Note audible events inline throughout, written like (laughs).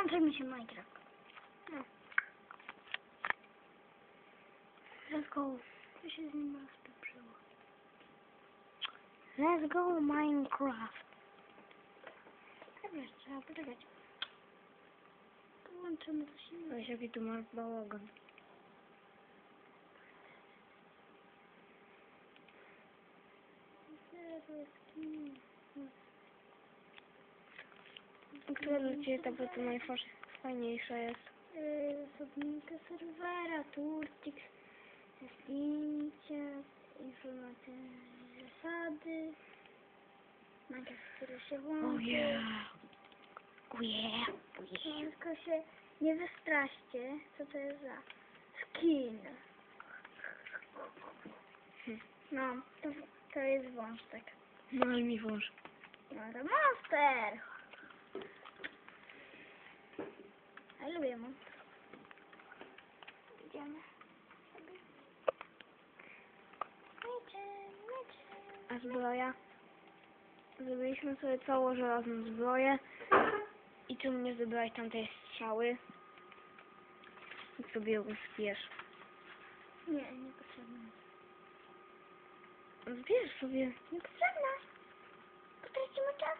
Kończy mi się Minecraft. No. Let's go. Co się z nim rozpieprzyło? Let's go Minecraft. Dobra, trzeba poczekać. Połączymy coś innego. Weź jaki tu masz bałagan. Zero skin. Która dla Ciebie ta płyta najfajniejsza jest? Yy, Osobnika serwera, Turtix, zdjęcia, informacje zasady, Minecraft, który się włączy. Oh yeah. Oh yeah. Oh yeah. No, Tylko się nie wystraście, co to jest za skin. Hm. No, to, to jest wąstek. No ale mi wąż. No to monster! Ja lubię monster. Idziemy. A zbroja? Zrobiliśmy sobie całą żelazną zbroję. I czemu nie zebrać tamtej strzały? I sobie ją zbierz. Nie, niepotrzebne. Zbierz sobie. Niepotrzebne. Potracimy czas.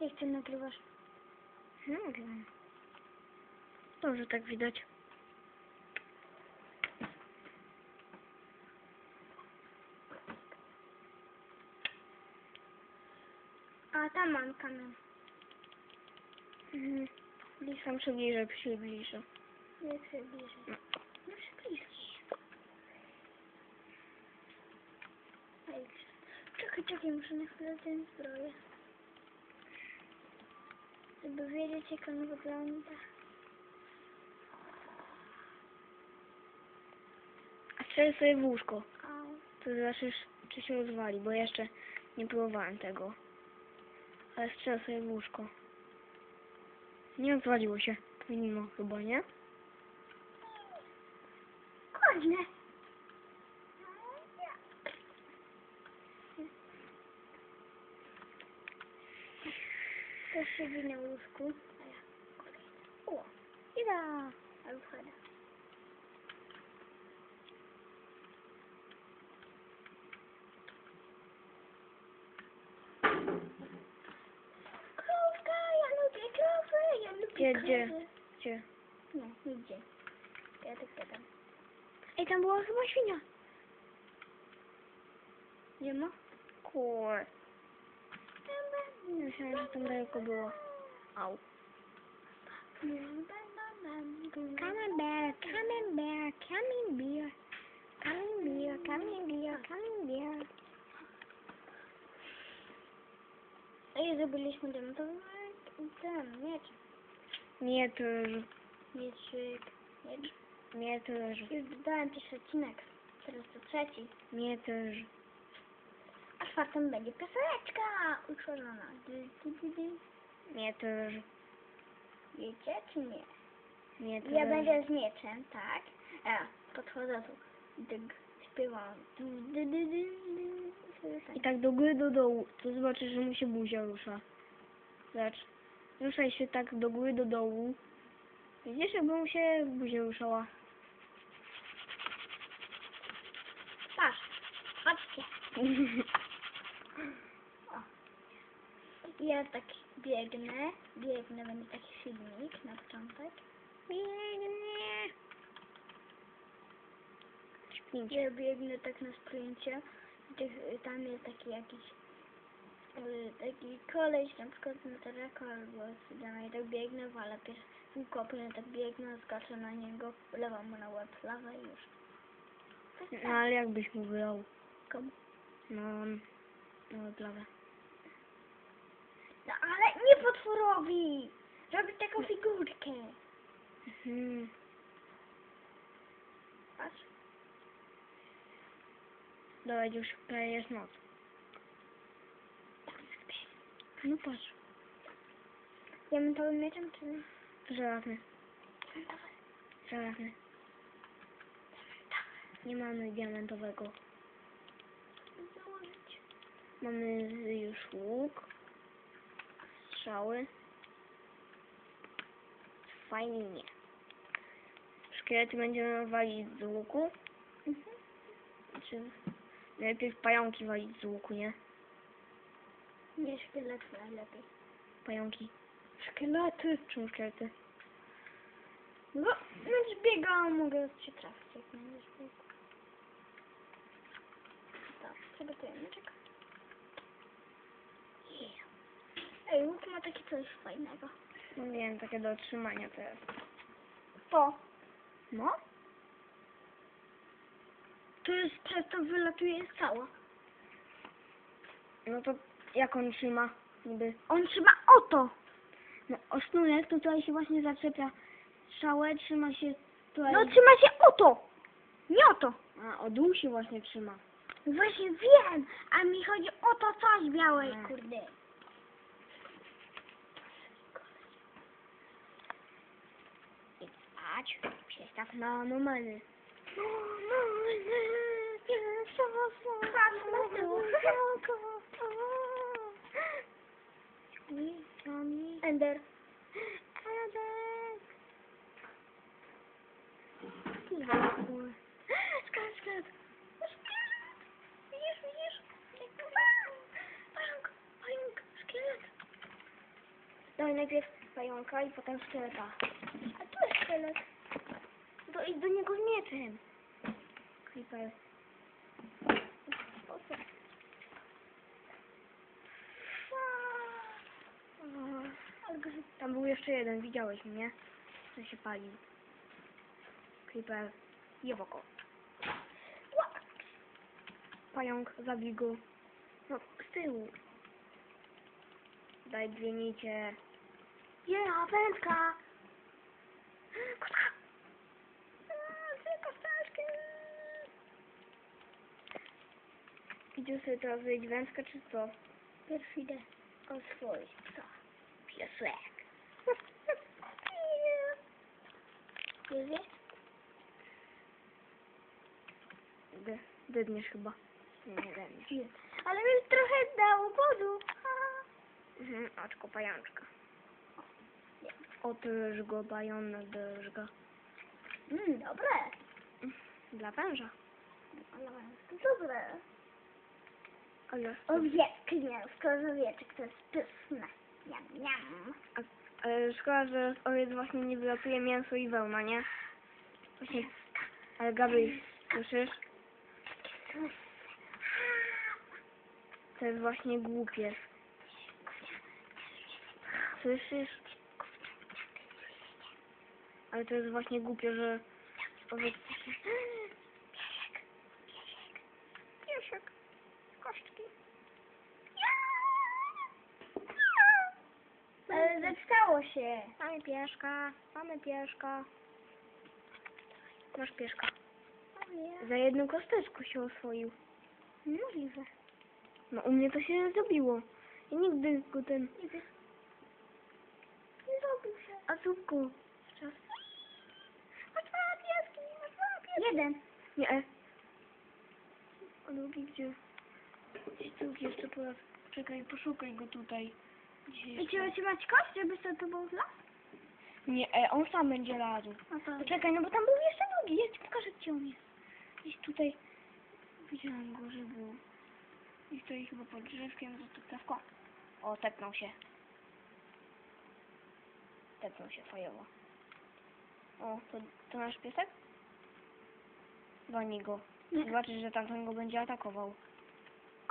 Jak ty nagrywasz? No, wiem. Dobrze tak widać. A tam mam kanał. Mhm. Tam przybliżę, przybliżę. Nie bliżej. No. No przybliżę. Ej, Czekaj, czekaj, muszę na chwilę ten zbroję. Żeby wiedzieć jak on wygląda. A strzel sobie w łóżko. To zobaczysz, czy się rozwali, bo jeszcze nie próbowałem tego. Ale strzel sobie w łóżko. Nie rozwaliło się. Mimo chyba, nie? Na łóżku. O, ida. Krówka, ja lubię ja lubię Gdzie, gdzie? krowy. Gdzie? Nie, nigdzie. Ja tak gadam. Ej, tam była chyba świnia. Nie ma? Kur. Nie myślałem, że tam daleko było. Au. Come bear, come on bear, come in beer. Come in beer, come in beer. Ej, zrobiliśmy ten miecz. Nie też, Mieczyk. Miecz. nie też, Już dodałem pierwszy odcinek. Teraz to trzeci. nie też. A czwartym będzie pioseneczka utworzona. Nie też, Wiecie czy nie? nie też. Ja będę z mieczem, tak? A, podchodzę tu. Dyg, śpiewam. Du, dy. I tak do góry, do dołu, to zobaczysz, że mu się buzia rusza. Zobacz. Ruszaj się tak do góry, do dołu. Widzisz, jakby mu się buzia ruszała. Patrz, chodźcie. (laughs) Ja tak biegnę, biegnę, będzie taki filmik na początek. Biegnie. Śpijcie. Ja biegnę tak na sprincie. Tam jest taki jakiś y, taki koleś, na przykład na tereko albo cygana i tak biegnę, walę pierwszy kopnę, tak biegnę, skaczę na niego, wlewam mu na łeb lawę i już. No ale jakbyś mu wylał? Komu? No, no plawę. No ale nie potworowi! Robić taką figurkę. Mhm. Patrz. Dobra, już prawie jest noc. No patrz. Diamentowym mieczem czy nie? Żelazny, żelazny. Nie mamy diamentowego. Mamy już łuk, strzały. fajnie. Szkielety będziemy walić z łuku, Mhm. czy najpierw pająki walić z łuku, nie? Nie szkielet najlepiej. Pająki. Szkielety. Czemu szkielety? No, no biegam, mogę cię trafić, jak będziesz biegł. Tak, przygotujemy, czekaj. Yeah. Ej, łuk ma takie coś fajnego. No wiem, takie do otrzymania to jest. To. No? To jest przez to wylatuje cała. No to jak on trzyma? Niby. On trzyma oto. No o sznurek to tutaj się właśnie zaczepia strzałę, trzyma się tutaj. No trzyma się oto. Nie o to. A o dół się właśnie trzyma. Właśnie wiem, a mi chodzi o to coś białe, A. kurde. Pies tak na numery. Ender. Skat, skat. Widzisz, widzisz? Pająk, pająk, szkielet. Daj najpierw pająka i potem szkieleta. Szkielet. To idź do niego z mieczem. Creeper. Tam był jeszcze jeden, widziałeś mnie? Co się palił. Creeper. Jewoko. Pająk, zabij go. No, z tyłu. Daj dwie nicie. Yeah. Kotka! Tylko straszkę. Idzie sobie teraz wyjść wędkę, czy co? Pierwszy idę o swój. Co? Piesek. Wiesz? Dy- Dydniesz chyba. Nie, nie dydniesz. Ale mi trochę dało wodu. Mhm, oczko pajączka. Otrzyż go, bajona drżga. Mmm, dobre. Dla węża. Dobre. Ale, Owieczki, skoro owieczek to jest pyszne. Niam, niam. ale szkoda, że z owiec właśnie nie wylatuje mięso i wełna, nie? Właśnie. Ale Gabi, słyszysz? To jest właśnie głupie. Słyszysz? Ale to jest właśnie głupie, że owiec... Piesek. Kostki. Ale zepstało się. Mamy pieszka, mamy pieszka. Masz pieszka. Za jedną kosteczkę się oswoił. Możliwe. No u mnie to się zrobiło. I nigdy go ten... Niby. Nie zrobił się. A zupku. Czas. Masz dwa pieski, masz dwa pieski. Jeden. Nie. A drugi gdzie? Gdzieś tu jeszcze po raz. Czekaj, poszukaj go tutaj. Gdzie I jeszcze? trzeba trzymać kość, żeby sobie to był las? Nie, e, on sam będzie lazł. No to... Poczekaj, no bo tam był jeszcze drugi. Ja ci pokażę, gdzie on jest. Gdzieś tutaj. Widziałam go, że był. I stoi chyba pod drzewkiem za tutawką. O, tepnął się. Tepnął się fajowo. O, to, to nasz piesek? Wani go. Nie. Zobaczysz, że tamten go będzie atakował.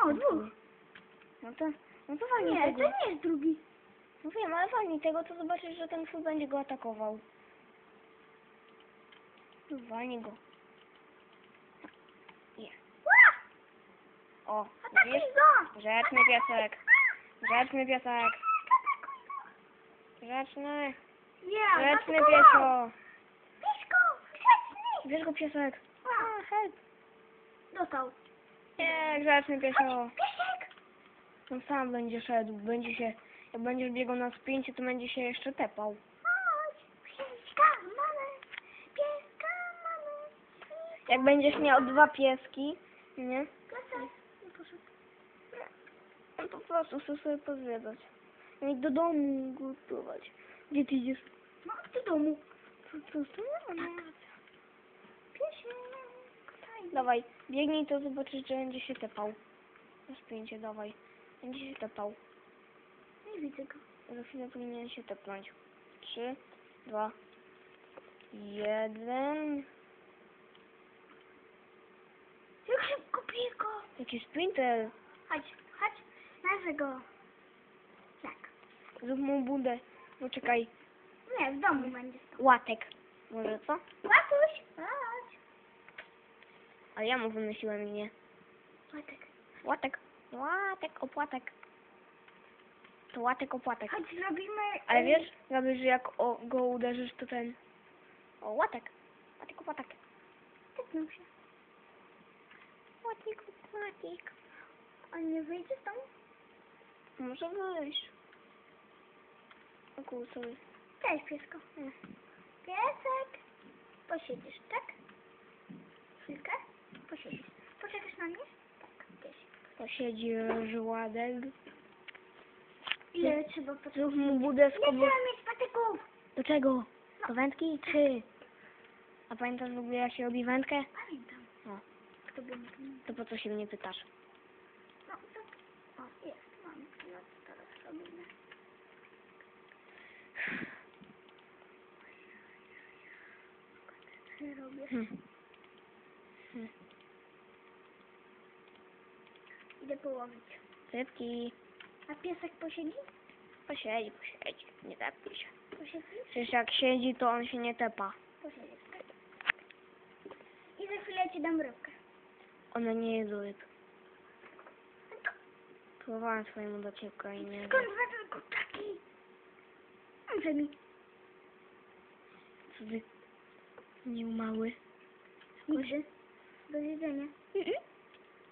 O, dwóch. No to, no to walnij Nie, to tego. nie jest drugi. No wiem, ale walnij tego, to zobaczysz, że ten twój będzie go atakował. No, Walnij go. O, Atakuj widzisz? go! Grzeczny piesek. Grzeczny piesek. Grzeczny. Nie, Grzeczny atakował. piesio. Piesku, grzeczny. Bierz go piesek. Help. Dostał. Nie, grzeczny piesio. Piesek. On sam będzie szedł, będzie się, jak będziesz biegał na spięcie, to będzie się jeszcze tepał. Jak będziesz miał dwa pieski, nie? Nie poszedł. On po prostu chce sobie pozwiedzać. No i do domu gotować. Gdzie ty idziesz? No, do domu. Co, co, co? Piesiek. Dawaj, biegnij to zobaczysz, że będzie się tepał. Na spięcie, dawaj. Będzie się tepał. Nie widzę go. Za chwilę powinien się tepnąć. Trzy, dwa, jeden. Jak szybko bije go. Jaki sprinter. Chodź, chodź. Nazwę go. Jak? Zrób mu budę. No czekaj. Nie, w domu będzie. Łatek. Może co? Łatuś, chodź. Ale ja mu wymyśliłem imię. Łatek. Łatek. Łatek, opłatek. To łatek, opłatek. Chodź, zrobimy... Ale wiesz, Gabi, że jak o, go uderzysz, to ten... O, łatek. Łatek, opłatek. Tyknął się. Łatek, opłatek. On nie wyjdzie domu? Może wyjść. O kurczę. Cześć, piesko. Piesek. Posiedzisz, tak? Chwilkę? Posiedzisz. Poczekasz na mnie? Tak, piesek. To siedzi żładek. Ile trzeba? Zrób mu budę z Nie trzeba mieć patyków! Do czego? Do wędki? Czy? A pamiętasz w ogóle jak się robi wędkę? Pamiętam. No. Kto by nie pamiętał? To po co się mnie pytasz? No, to... O, jest, mam. No, to teraz robimy. Co ja robię? Hm. Hm. Idę połowić. Rybki. A piesek posiedzi? Posiedzi, posiedzi. Nie tepnij się. Posiedzi? Przecież jak siedzi, to on się nie tepa. Posiedzi. I za chwilę ci dam rybkę. One nie jedzą ryb. Próbowałem swojemu dociepka i nie Skąd wezmę kurczaki? Muszę mi. Co ty? Nie mały. Nigdy. Do jedzenia.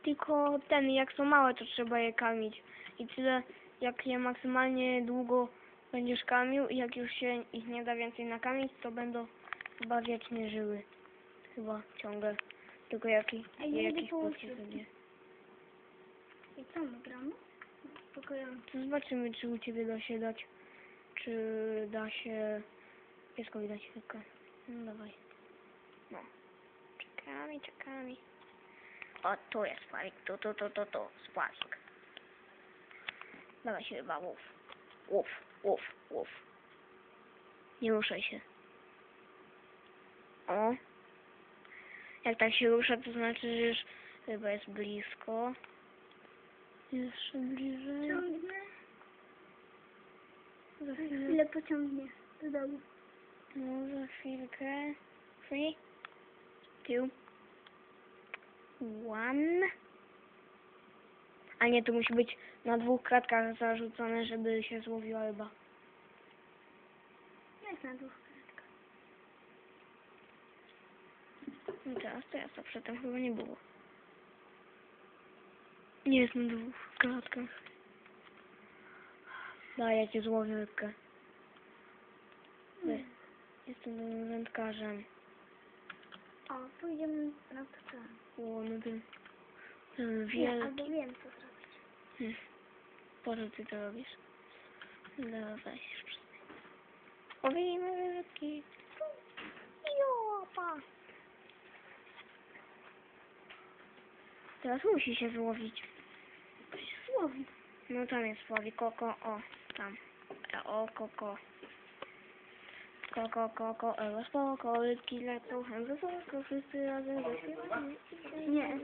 Tylko ten, jak są małe, to trzeba je karmić. I tyle, jak je maksymalnie długo będziesz karmił i jak już się ich nie da więcej nakarmić, to będą chyba wiecznie żyły. Chyba ciągle. Tylko jaki, A idę jakiś po sposób usiłki. sobie. I co my gramy? Pokoją. To zobaczymy, czy u Ciebie da się dać, czy da się pieskowi dać rybkę. No dawaj. No. Czekamy, czekamy. O, tu jest spawik, tu, tu, tu, tu, tu, spawik. Dawaj się chyba, łów. Łów, łów, łów. Nie ruszaj się. O. Jak tak się rusza, to znaczy, że już chyba jest blisko. Jeszcze bliżej. Ciągnie. Za Za chwilę. chwilę pociągnie. Do domu. No, za chwilkę. Three, two, one. A nie, to musi być na dwóch kratkach zarzucone, żeby się złowiła ryba. Jest na dwóch kratkach. No teraz to a przedtem chyba nie było. Nie jest na dwóch kratkach. Daj, ja cię złowię rybkę. Ty, Jestem wędkarzem. O, pójdziemy na to. O, no ten, ten Nie, wielki. albo wiem co zrobić. Hmm. Po co ty to robisz? No weź przestań. Łowimy rybki. Jopa. Teraz musi się złowić. To się słowi. No tam jest słowi koko, o, tam. O, koko. Koko, koko, ewa spoko, rybki lecą, hen wysoko, wszyscy razem zaśpiewamy. Nie.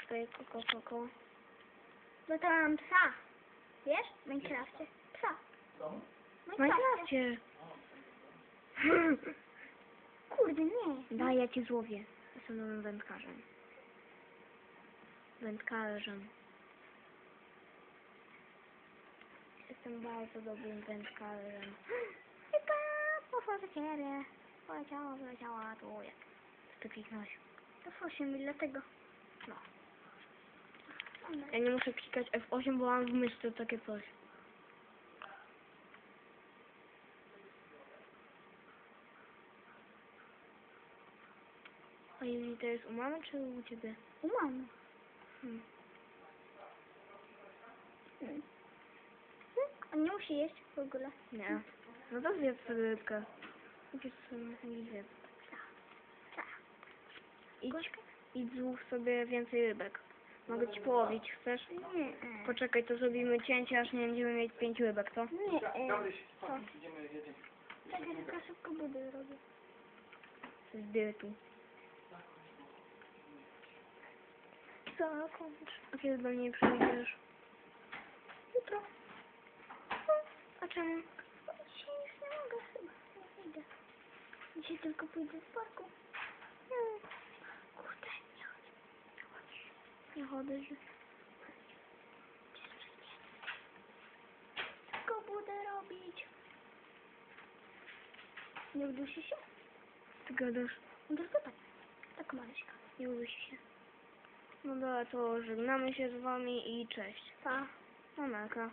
Czekaj, koko, koko. Bo to mam psa. Wiesz? W Minecrafcie. Psa. W Minecrafcie. (laughs) Kurde, nie. Daj, ja cię złowię. Jestem nowym wędkarzem. Wędkarzem. Jestem bardzo dobrym wędkarzem. Chyba poszła za ciebie. Poleciała, poleciała tu jak. Ty kliknąłeś. To fosiem i dlatego. No. Ja nie muszę klikać F8, bo mam w myśli takie coś. A Juli to jest u mamy czy u ciebie? U mamy. Hmm. Mm. On nie musi jeść w ogóle. Nie. No to zjedz sobie rybkę. Idź sobie i zjedz. Idź, idź złów sobie więcej rybek. Mogę ci połowić, chcesz? Nie. Poczekaj, to zrobimy cięcie, aż nie będziemy mieć pięć rybek, co? Nie. e, Co? chodź, idziemy, jedziemy. Czekaj, tylko szybko budę robię. Zbierę tu. Co, kończ? A kiedy do mnie przyjdziesz? Jutro. Czemu? Już nie mogę chyba. Nie wyjdę. Dzisiaj tylko pójdę z parku. Hmm. Kurde, nie chodź. Nie chodzę, że... Tylko budę robić. Nie udusi się? Ty gadasz? No tylko tak. Tak Maryśka. Nie udusi się. No dobra, to żegnamy się z wami i cześć. Pa. Amelka.